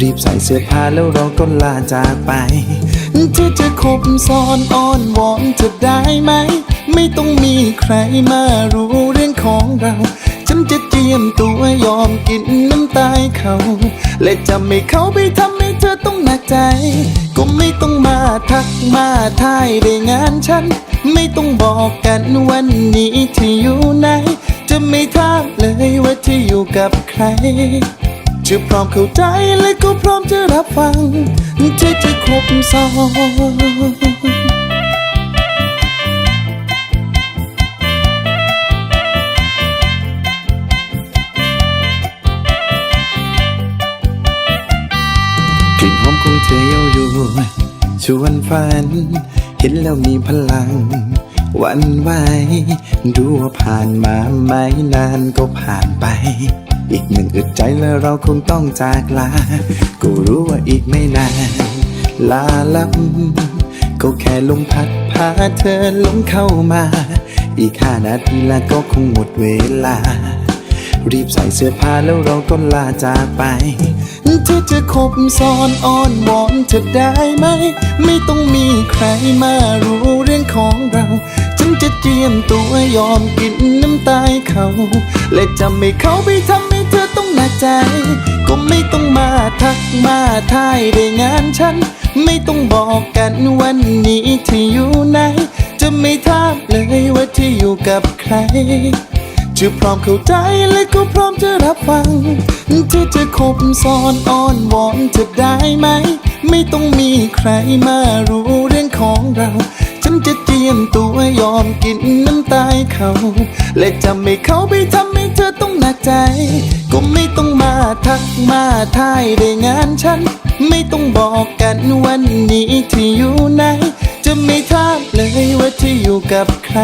รีบใส่เสื้อผ้าแล้วเราก็ลาจากไป เธอจะคบซ้อนอ้อนวอนเธอได้ไหม ไม่ต้องมีใครมารู้เรื่องของเรา ฉันจะเจียมตัวยอมกินน้ำตายเขา และจะไม่เขาไปทำให้เธอต้องหนักใจ ก็ไม่ต้องมาทักมาทายได้งานฉัน ไม่ต้องบอกกันวันนี้ที่อยู่ไหน จะไม่ถามเลยว่าที่อยู่กับใคร จะพร้อมเข้าใจและก็พร้อมจะรับฟังที่จะคบซ้อนกลิ่นหอมของเธอเย้ายวนชวนฝัน เห็นแล้วมีพลัง วันไหวดูว่าผ่านมาไม่นานก็ผ่านไป อีกหนึ่งอึดใจแล้วเราคงต้องจากลาก็รู้ว่าอีกไม่นานลาลับก็แค่ลมพัดพาเธอลงเข้ามา อีกห้านาทีแล้วก็คงหมดเวลา รีบใส่เสื้อผ้าแล้วเราก็ลาจากไป เธอจะคบซ้อนอ้อนวอนเธอได้ไหม ไม่ต้องมีใครมารู้เรื่องของเรา จะเจียมตัวยอมกินน้ำตายเขา และจะไม่เขาไปทำให้เธอต้องหนักใจ ก็ไม่ต้องมาทักมาทายได้งานฉัน ไม่ต้องบอกกันวันนี้ที่อยู่ไหน จะไม่ถามเลยว่าที่อยู่กับใครจะพร้อมเข้าใจและก็พร้อมจะรับฟังที่จะคบซ้อนอ้อนวอนเธอได้ไหม ไม่ต้องมีใครมารู้เรื่องของเรา ฉันจะเจียมตัว ยอมกินน้ำตายเขาและจะไม่เขาไปทำให้เธอต้องหนักใจ ก็ไม่ต้องมาทักมาทายได้งานฉัน ไม่ต้องบอกกันวันนี้ที่อยู่ไหน จะไม่ถามเลยว่าที่อยู่กับใคร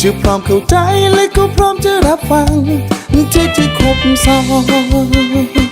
จะพร้อมเข้าใจและก็พร้อมจะรับฟังที่จะคบซ้อน